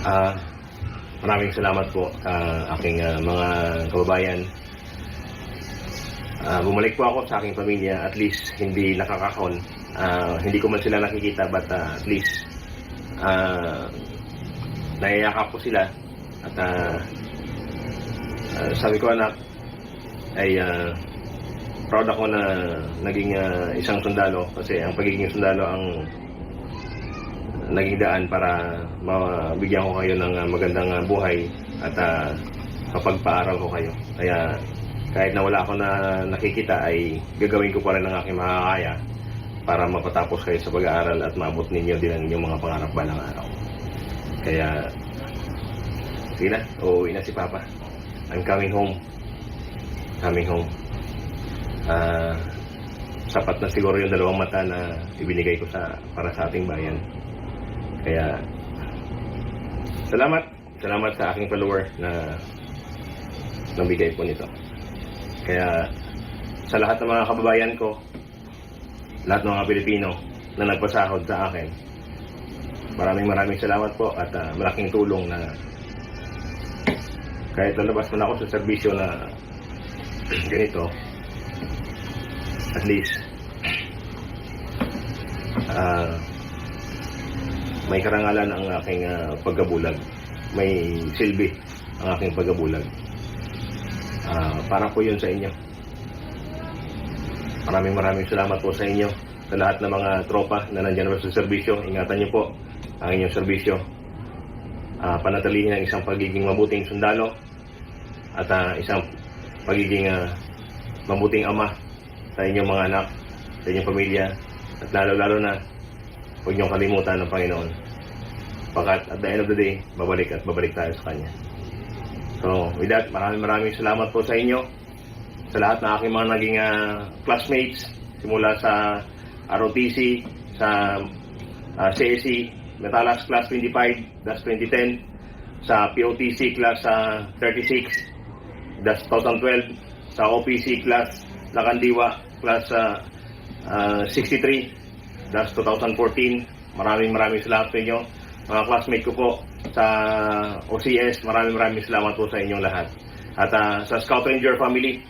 Ah, maraming salamat po sa aking ah, mga kababayan. Ah, bumalik po ako sa aking pamilya, at least hindi nakakahon. Ah, hindi ko man sila nakikita, but ah, at least ah, naiyakap ko sila. At ah, ah, sabi ko anak, ay ah, proud ako na naging ah, isang sundalo kasi ang pagiging sundalo ang naging daan para mabigyan ko kayo ng ah, magandang ah, buhay at uh, kapagpaaral ko kayo. Kaya kahit na wala ako na nakikita ay gagawin ko pa rin ang aking makakaya para mapatapos kayo sa pag-aaral at maabot ninyo din ang inyong mga pangarap balang araw. Kaya sige na, uuwi na si Papa. I'm coming home. Coming home. Ah, sapat na siguro yung dalawang mata na ibinigay ko sa para sa ating bayan. Kaya, salamat. Salamat sa aking follower na nabigay po nito. Kaya, sa lahat ng mga kababayan ko, lahat ng mga Pilipino na nagpasahod sa akin, maraming maraming salamat po at ah, malaking tulong na kahit lalabas man ako sa serbisyo na ganito, at least, ah, may karangalan ang aking ah, pagkabulag. May silbi ang aking pagkabulag. Ah, para po yun sa inyo. Maraming maraming salamat po sa inyo. Sa lahat ng mga tropa na nandyan sa serbisyo. Ingatan niyo po ang inyong serbisyo. Ah, panatilihin ang isang pagiging mabuting sundalo at ah, isang pagiging ah, mabuting ama sa inyong mga anak, sa inyong pamilya, at lalo-lalo na huwag niyong kalimutan ng Panginoon. Pagkat at the end of the day, babalik at babalik tayo sa Kanya. So, with that, maraming maraming salamat po sa inyo, sa lahat ng aking mga naging ah, classmates, simula sa ROTC, sa ah, CSE, Metalas Class 25, that's 2010, sa POTC Class ah, 36, that's 2012, sa OPC Class Lakandiwa Class ah, ah, 63, that's 2014. Maraming maraming salamat sa inyo. Mga classmate ko po sa OCS, maraming maraming salamat po sa inyong lahat. At ah, sa Scout Ranger family,